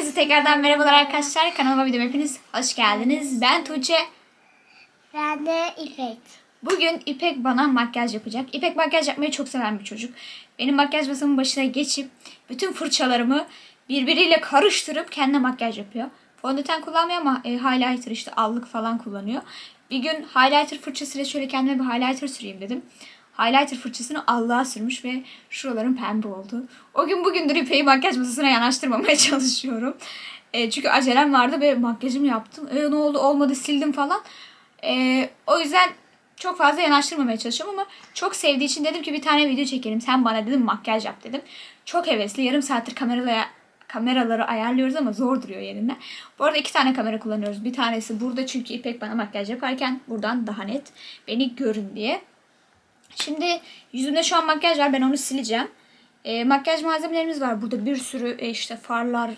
Herkese tekrardan merhabalar arkadaşlar. Kanalıma videoma hepiniz hoş geldiniz. Ben Tuğçe. Ben de İpek. Bugün İpek bana makyaj yapacak. İpek makyaj yapmayı çok seven bir çocuk. Benim makyaj masamın başına geçip bütün fırçalarımı birbiriyle karıştırıp kendine makyaj yapıyor. Fondöten kullanmıyor ama e, highlighter işte allık falan kullanıyor. Bir gün highlighter fırçasıyla şöyle kendime bir highlighter süreyim dedim. Highlighter fırçasını allığa sürmüş ve şuralarım pembe oldu. O gün bugündür İpek'i makyaj masasına yanaştırmamaya çalışıyorum. E, çünkü acelem vardı ve makyajımı yaptım. E, ne oldu olmadı sildim falan. E, o yüzden çok fazla yanaştırmamaya çalışıyorum ama çok sevdiği için dedim ki bir tane video çekelim. Sen bana dedim makyaj yap dedim. Çok hevesli. Yarım saattir kameralara kameraları ayarlıyoruz ama zor duruyor yerinde. Bu arada iki tane kamera kullanıyoruz. Bir tanesi burada çünkü İpek bana makyaj yaparken buradan daha net beni görün diye. Şimdi yüzümde şu an makyaj var. Ben onu sileceğim. E, makyaj malzemelerimiz var. Burada bir sürü e, işte farlar,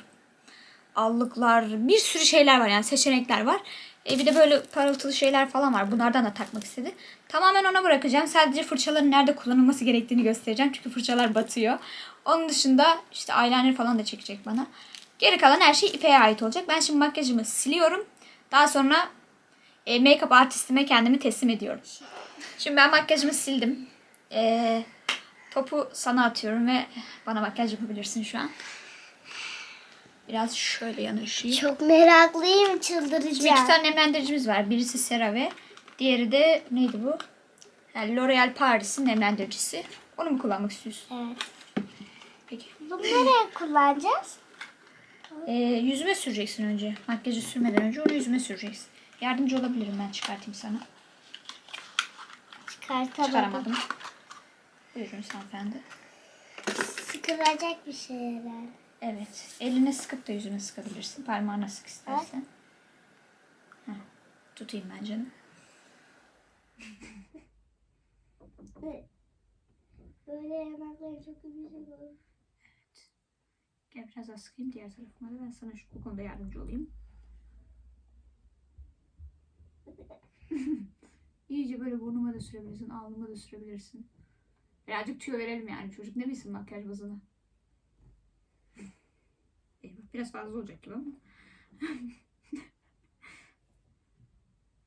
allıklar, bir sürü şeyler var yani seçenekler var. E, bir de böyle parıltılı şeyler falan var. Bunlardan da takmak istedi. Tamamen ona bırakacağım. Sadece fırçaların nerede kullanılması gerektiğini göstereceğim. Çünkü fırçalar batıyor. Onun dışında işte eyeliner falan da çekecek bana. Geri kalan her şey İpek'e ait olacak. Ben şimdi makyajımı siliyorum. Daha sonra e, make-up artistime kendimi teslim ediyorum. Şimdi ben makyajımı sildim. E, topu sana atıyorum ve bana makyaj yapabilirsin şu an. Biraz şöyle yanaşayım. Çok meraklıyım Şimdi çıldıracağım. iki tane nemlendiricimiz var. Birisi CeraVe. Diğeri de neydi bu? Yani L'Oreal Paris'in nemlendiricisi. Onu mu kullanmak istiyorsun? Evet. Peki. Bunu nereye kullanacağız? Ee, yüzüme süreceksin önce. Makyajı sürmeden önce onu yüzüme süreceksin. Yardımcı olabilirim ben çıkartayım sana. Çıkartamadım. Çıkaramadım. Buyurun hanımefendi. Sıkılacak bir şey herhalde. Evet. Eline sıkıp da yüzüme sıkabilirsin. Parmağına sık istersen. Heh, Tutayım ben canım. Böyle yanakları çok güzel olur. Gel biraz daha sıkayım diğer tarafıma da ben sana şu konuda yardımcı olayım. İyice böyle burnuma da sürebilirsin, alnıma da sürebilirsin. Birazcık tüyo verelim yani çocuk ne bilsin makyaj bazını. Eyvah, Biraz fazla olacak gibi ama.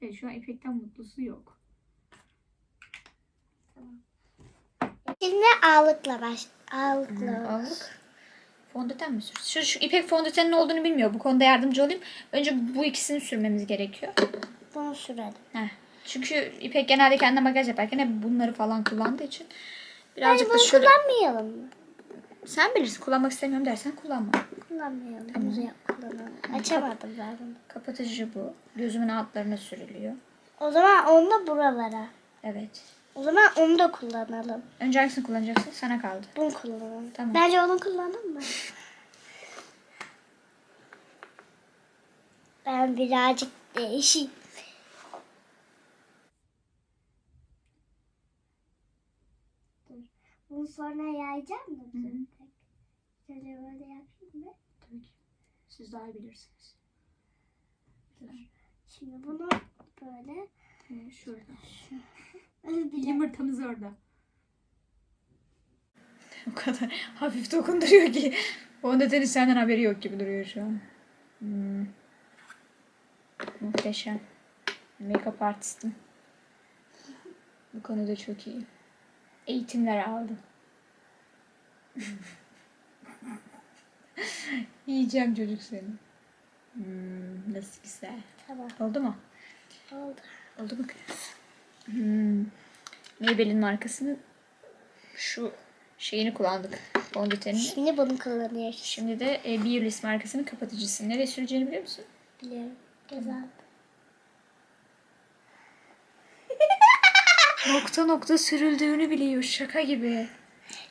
evet şu an İpek'ten mutlusu yok. Şimdi ağlıkla baş. Ağlıkla. Aldık. Fondöten mi sür? Şu, şu İpek fondötenin olduğunu bilmiyor. Bu konuda yardımcı olayım. Önce bu ikisini sürmemiz gerekiyor. Bunu sürelim. Heh. Çünkü İpek genelde kendine makyaj yaparken hep bunları falan kullandığı için birazcık Hani da şöyle... kullanmayalım mı? Sen bilirsin. Kullanmak istemiyorum dersen kullanma. Kullanmayalım. Bunu yap- kullanalım. Açamadım ben bunu. Kapatıcı bu. Gözümün altlarına sürülüyor. O zaman onu da buralara. Evet. O zaman onu da kullanalım. Önce hangisini kullanacaksın? Sana kaldı. Bunu kullanalım. Tamam. Bence onu kullanalım mı? Ben birazcık değişeyim. Dur. Bunu sonra yayacağım mı? Hı hı. Şöyle böyle yapayım mı? Tabii ki. Siz daha iyi bilirsiniz. Dur. Şimdi bunu böyle. Ee, şurada. Yumurtamız orada. O kadar hafif dokunduruyor ki. Fondötenin senden haberi yok gibi duruyor şu an. Hmm. Muhteşem. Make-up artistim. Bu konuda çok iyi. Eğitimler aldım. Yiyeceğim çocuk seni. Hmm, nasıl güzel. Tamam Oldu mu? oldu. Oldu mu kız? Hmm. Maybelline markasının şu şeyini kullandık. Fondötenini. Şimdi bunu kullanıyoruz. Şimdi de e, Beaulis markasının kapatıcısı. Nereye süreceğini biliyor musun? Biliyorum. Güzel. Nokta nokta sürüldüğünü biliyor. Şaka gibi.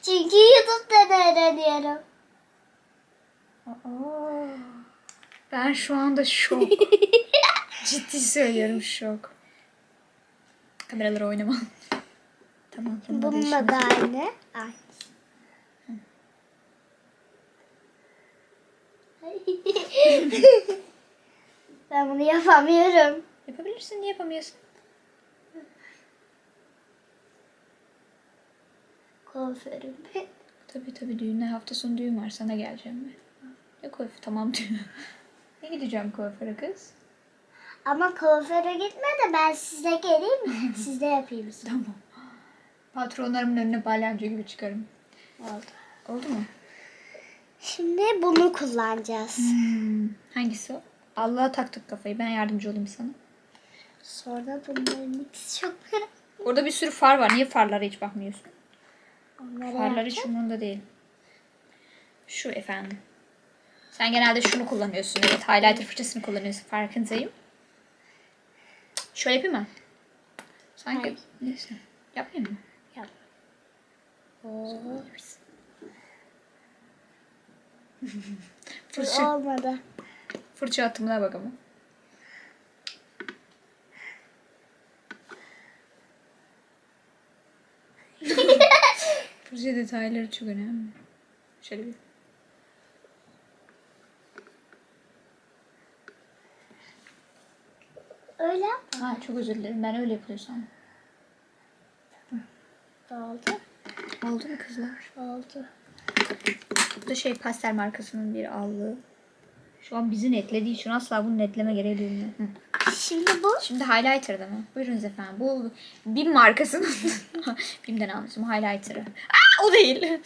Çünkü YouTube'dan öğreniyorum. Aa, ben şu anda şok. Ciddi söylüyorum şok. Kameralara oynama. tamam. bununla da aynı. Aynı. ben bunu yapamıyorum. Yapabilirsin. Niye yapamıyorsun? Kuaförüm. Tabii tabii düğünler hafta sonu düğün var. Sana geleceğim ben. Ne kuaför tamam diyor. ne gideceğim kuaföre kız? Ama kuaföre gitme de ben size geleyim mi? Siz de yapayım. size. Tamam. Patronlarımın önüne balyancı gibi çıkarım. Oldu. Oldu mu? Şimdi bunu kullanacağız. Hmm, hangisi o? Allah'a taktık kafayı. Ben yardımcı olayım sana. Sonra bunların ikisi çok merak. Orada bir sürü far var. Niye farlara hiç bakmıyorsun? Onları Farlar hiç umurunda değil. Şu efendim. Sen genelde şunu kullanıyorsun. Evet, highlighter fırçasını kullanıyorsun. Farkındayım. Şöyle yapayım mı? Sanki... Hayır. Neyse. Yapmayayım mı? Yap. Oo. Fırça, Olmadı. fırça atımına bak fırça detayları çok önemli. Şöyle bir... Öyle. Ha, çok özür dilerim. Ben öyle yapıyorsam. Oldu. Oldu mu kızlar? Oldu. Bu da şey pastel markasının bir allığı. Şu an bizi netlediği için asla bunu netleme gereği duymuyor. Hı. Şimdi bu. Şimdi highlighter da mı? Buyurunuz efendim. Bu BİM markasının BİM'den almışım highlighter'ı. Aa, o değil.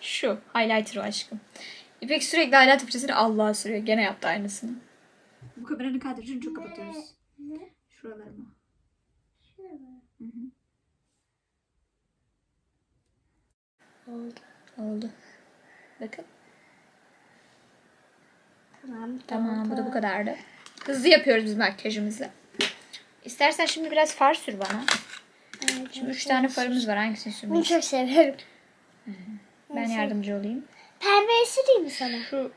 Şu highlighter aşkım. İpek sürekli highlighter fırçasını Allah'a sürüyor. Gene yaptı aynısını. Bu kameranın kadrajını çok kapatıyoruz. Ne? Şuralarını. Hı. Oldu. Oldu. Bakın. Tamam. Tamam bu da bu oldu. kadardı. Hızlı yapıyoruz biz makyajımızı. İstersen şimdi biraz far sür bana. Evet, Şimdi üç tane farımız var. Hangisini Bunu çok seviyorum. Ben yardımcı olayım. Pembeyi süreyim mi sana? Şu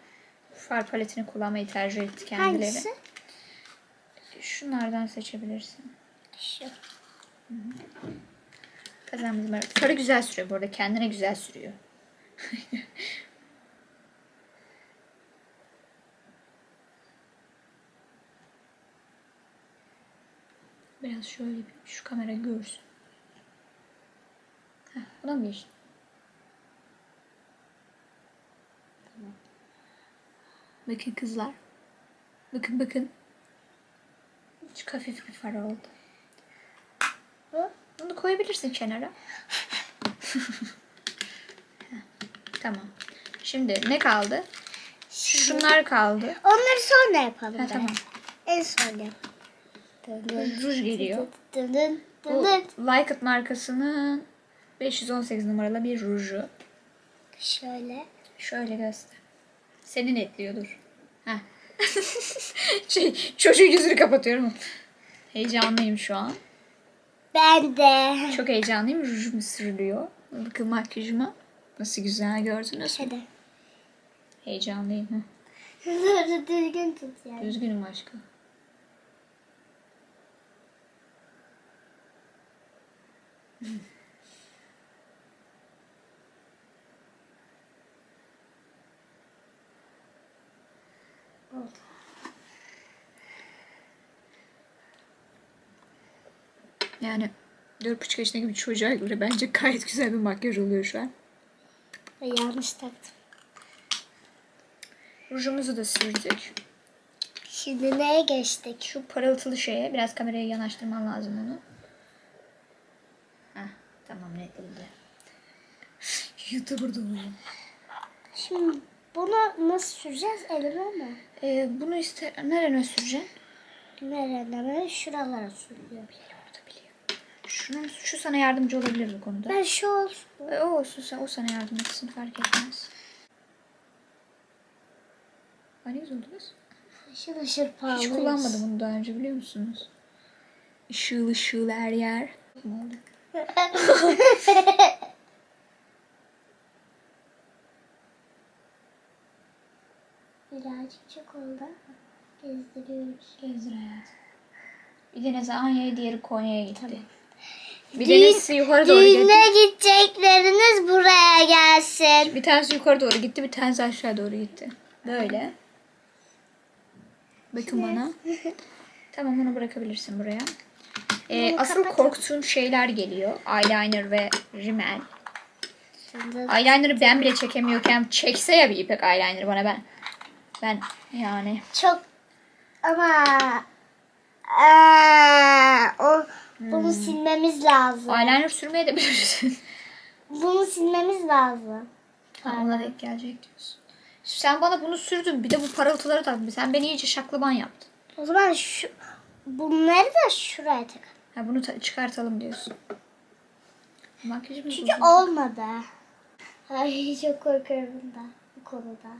far paletini kullanmayı tercih etti kendileri. Hangisi? Şunlardan seçebilirsin. Şu. Kazanımız var. Farı güzel sürüyor bu arada. Kendine güzel sürüyor. Biraz şöyle bir şu kamera görsün. Buna? Tamam. Bakın kızlar. Bakın bakın. Çok hafif bir far oldu. Bu. Bunu koyabilirsin kenara. Tamam. Şimdi ne kaldı? Şunlar kaldı. Onları sonra yapalım. Ha, tamam. En son yap. Dın dın Ruj geliyor. Bu. Like It markasının 518 numaralı bir ruju. Şöyle. Şöyle göster. Seni netliyordur. Heh. şey, çocuğun yüzünü kapatıyorum. Heyecanlıyım şu an. Ben de. Çok heyecanlıyım. Rujum sürülüyor. Bakın makyajıma. Nasıl güzel gördünüz mü? Hadi. Heyecanlıyım. Dur düzgün tut yani. Üzgünüm aşkım. Oldu. Yani 4,5 yaşındaki bir çocuğa göre bence gayet güzel bir makyaj oluyor şu an. Yanlış taktım. Rujumuzu da sürdük. Şimdi neye geçtik? Şu parıltılı şeye biraz kameraya yanaştırman lazım onu. Heh, tamam netledi. YouTuber olayım. Şimdi bunu nasıl süreceğiz? Elime mi? Ee, bunu iste nerene süreceksin? Nereden? Şuralara sürüyor. Şunun, şu sana yardımcı olabilir bu konuda. Ben şu olsun. Ee, O olsun sen, o sana yardım etsin fark etmez. Ay ne güzel oldu kız. Işıl ışıl parlıyor. Hiç kullanmadım bunu daha önce biliyor musunuz? Işıl ışıl her yer. Ne oldu? Birazcık çok oldu. Gezdiriyoruz. Gezdir hayatım. Bir tanesi Anya'ya, diğeri Konya'ya gitti. Tamam. Bir tanesi yukarı doğru gitti. Düğüne gidecekleriniz buraya gelsin. Bir tanesi yukarı doğru gitti, bir tanesi aşağı doğru gitti. Böyle. Bakın bana. Tamam onu bırakabilirsin buraya. Ee, asıl korktuğum şeyler geliyor. Eyeliner ve rimel. Eyeliner'ı ben bile çekemiyorken çekse ya bir İpek eyeliner'ı bana ben. Ben yani. çok ama Aa, o bunu silmemiz lazım. Eyeliner sürmeye de bilirsin. Bunu silmemiz lazım. Ha, ona denk gelecek diyorsun. Sen bana bunu sürdün. Bir de bu parıltıları taktın. Sen beni iyice şaklaban yaptın. O zaman şu bunları da şuraya tak. Ha, bunu ta- çıkartalım diyorsun. Makyajımız Çünkü bozuldu. olmadı. Ay çok korkuyorum da bu konuda.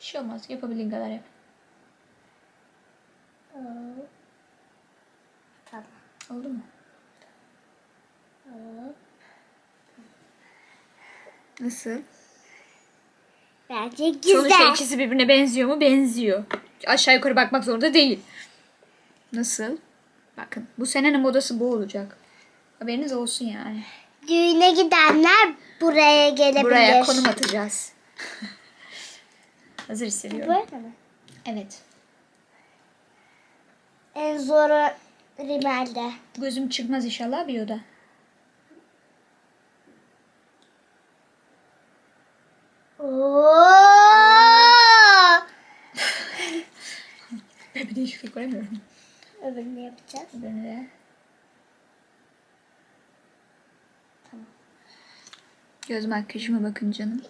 Bir şey olmaz. Yapabildiğin kadar yap. Oo. Oldu mu? Nasıl? Bence Sonuçta güzel. ikisi birbirine benziyor mu? Benziyor. Aşağı yukarı bakmak zorunda değil. Nasıl? Bakın. Bu senenin modası bu olacak. Haberiniz olsun yani. Düğüne gidenler buraya gelebilir. Buraya konum atacağız. Hazır hissediyorum. Böyle mi? Evet. En zoru rimelde. Gözüm çıkmaz inşallah bir oda. Ben bir değişiklik göremiyorum. Öbürünü yapacağız. Öbürünü de. Tamam. Göz makyajıma bakın canım.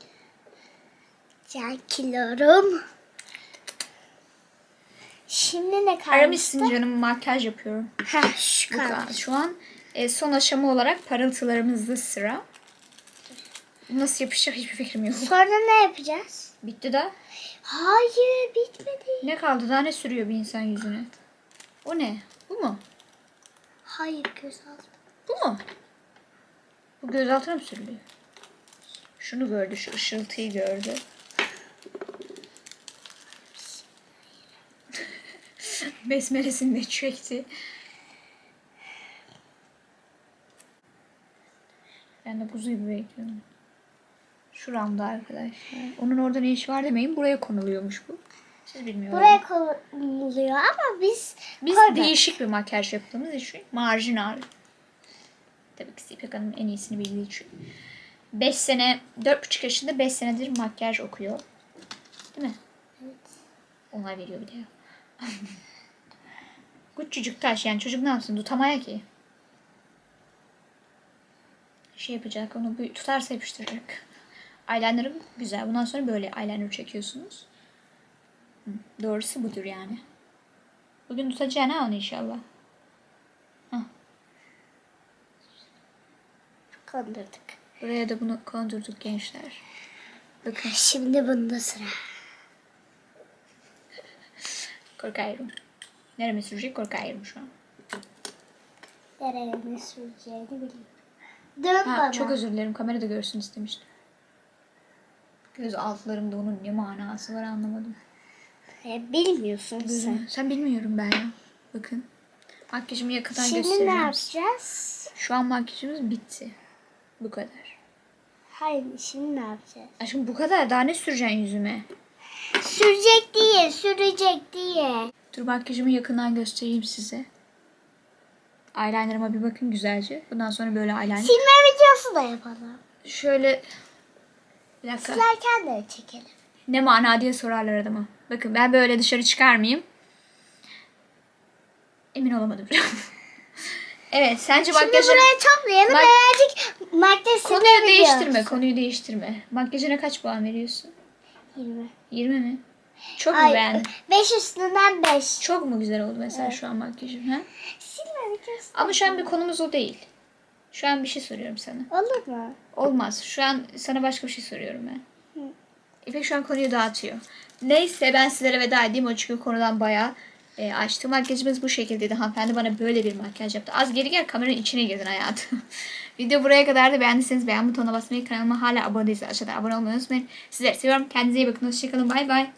Çekiyorum. Şimdi ne kalmıştı? Aramışsın canım makyaj yapıyorum. Heh, şu Bu kadar. Şu an e, son aşama olarak parıltılarımızda sıra. Nasıl yapışacak hiçbir fikrim yok. Sonra ne yapacağız? Bitti de. Hayır bitmedi. Ne kaldı daha ne sürüyor bir insan yüzüne? O ne? Bu mu? Hayır gözaltı. Bu mu? Bu göz altına mı sürülüyor? Şunu gördü, şu ışıltıyı gördü. Besmelesini de çekti. Ben de kuzu gibi bekliyorum. Şuramda arkadaşlar. Onun orada ne işi var demeyin. Buraya konuluyormuş bu. Siz bilmiyorum. Buraya konuluyor ama biz Biz koymadık. değişik bir makyaj yaptığımız için marjinal. Tabii ki İpek Hanım en iyisini bildiği için. 5 sene, 4,5 yaşında 5 senedir makyaj okuyor. Değil mi? Evet. Onay veriyor bir de. Küçücük taş yani çocuk ne yapsın tutamaya ki. Şey yapacak onu tutarsa yapıştıracak. Eyeliner'ım güzel. Bundan sonra böyle eyeliner çekiyorsunuz. Doğrusu budur yani. Bugün tutacağını al inşallah. Kondurduk. Buraya da bunu kondurduk gençler. Bakın Şimdi bunda sıra. korkuyorum. Nereme sürecek korkuyorum şu an. Nereye ne süreceğini biliyorum. Dön Ha, bana. çok özür dilerim. Kamerada görsün istemiştim. Göz altlarımda onun ne manası var anlamadım. E, bilmiyorsun sen. Sen, sen bilmiyorum ben ya. Bakın. Makyajımı yakından Şimdi ne göstereceğim. yapacağız? Şu an makyajımız bitti. Bu kadar. Hayır şimdi ne yapacağız? Aşkım bu kadar. Daha ne süreceksin yüzüme? Sürecek diye, sürecek diye. Dur makyajımı yakından göstereyim size. Eyelinerıma bir bakın güzelce. Bundan sonra böyle eyeliner. Silme videosu da yapalım. Şöyle bir dakika. Silerken de çekelim. Ne mana diye sorarlar adama. Bakın ben böyle dışarı çıkar mıyım? Emin olamadım. evet sence Şimdi makyajı... buraya toplayalım. Mak- Birazcık makyaj Konuyu değiştirme, konuyu değiştirme. Makyajına kaç puan veriyorsun? 20. 20 mi? Çok mu Ay, beğendin? 5 üstünden 5. Çok mu güzel oldu mesela şu an makyajın? Ha? Silme videosu. Ama şu an bir konumuz o değil. Şu an bir şey soruyorum sana. Olur mu? Olmaz. Şu an sana başka bir şey soruyorum ben. İpek şu an konuyu dağıtıyor. Neyse ben sizlere veda edeyim. O çünkü konudan bayağı e, açtım. Makyajımız bu şekildeydi. Hanımefendi bana böyle bir makyaj yaptı. Az geri gel kameranın içine girdin hayatım. Video buraya kadar da beğendiyseniz beğen butonuna basmayı, kanalıma hala abone değilseniz aşağıda abone olmayı unutmayın. Sizleri seviyorum. Kendinize iyi bakın. Hoşçakalın. Bay bay.